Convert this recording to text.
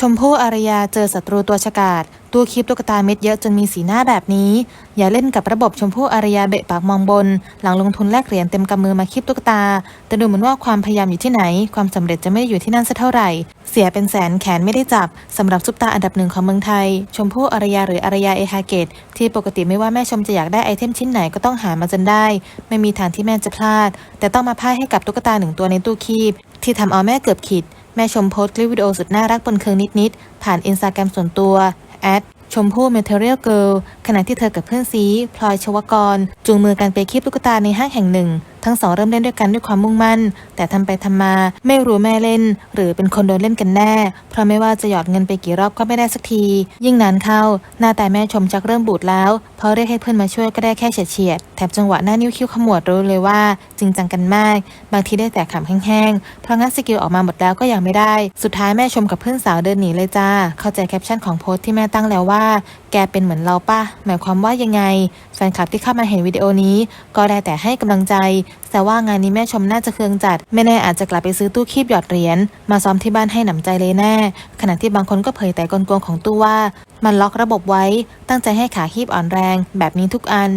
ชมพู่อารยาเจอศัตรูตัวฉกาจตู้คลิปตุ๊กตาเม็ดเยอะจนมีสีหน้าแบบนี้ อย่าเล่นกับระบบชมพู่อารยาเบะปากมองบน หลังลงทุนแลกเหรียญเต็มกำมือมาคลิปตุ๊กตา แต่ดูเหมือนว่าความพยายามอยู่ที่ไหน ความสำเร็จจะไม่ได้อยู่ที่นั่นสักเท่าไหร่ เสียเป็นแสนแขนไม่ได้จับสำหรับซุปตาอันดับหนึ่งของเมืองไทย ชมพู่อารยาหรืออารยาเอฮาเกตที่ปกติไม่ว่าแม่ชมจะอยากได้ไอเทมชิ้นไหนก็ต้องหามาจนได้ ไม่มีทางที่แม่จะพลาด แต่ต้องมาพ่ายให้กับตุ๊กตาหนึ่งตัวในตู้คีบที่ทำเอาแม่เกือบขิด แม่ชมโพสต์คลิปวิดีโอสุดน่ารักบนเคืองนิดๆ ผ่านอินสตาแกรมส่วนตัวแอดชมพู่เมเทเรียลเกิลขณะที่เธอกับเพื่อนซีพลอยชวกร จูงมือกันไปคลิปตุ๊กตาในห้างแห่งหนึ่ง ทั้งสองเริ่มเล่นด้วยกันด้วยความมุ่งมั่น แต่ทำไปทำมาไม่รู้แม่เล่น หรือเป็นคนโดนเล่นกันแน่ เพราะไม่ว่าจะหยอดเงินไปกี่รอบก็ไม่ได้สักที ยิ่งนานเข้า หน้าแต่แม่ชมชักเริ่มบูดแล้วเพราะเรียกให้เพื่อนมาช่วยก็ได้แค่เฉียดๆแถบจังหวะหน้านิ้วคิ้วขมวดรู้เลยว่า จริงจังกันมาก บางทีได้แต่ขำแห้งๆเพราะงั้นสกิลออกมาหมดแล้วก็ยังไม่ได้ สุดท้ายแม่ชมกับเพื่อนสาวเดินหนีเลยจ้า เข้าใจแคปชั่นของโพสต์ที่แม่ตั้งแล้วว่า แกเป็นเหมือนเราปะหมายความว่ายังไง แฟนคลับที่เข้ามาเห็นวิดีโอนี้ ก็ได้แต่ให้กำลังใจแต่ว่างานนี้แม่ชมน่าจะเคืองจัด ไม่แน่อาจจะกลับไปซื้อตู้คีบหยอดเหรียญมาซ้อมที่บ้านให้หนำใจเลยแน่ ขณะที่บางคนก็เผยแต่กลโกงของตู้ว่า มันล็อกระบบไว้ ตั้งใจให้ขาคีบอ่อนแรง แบบนี้ทุกอัน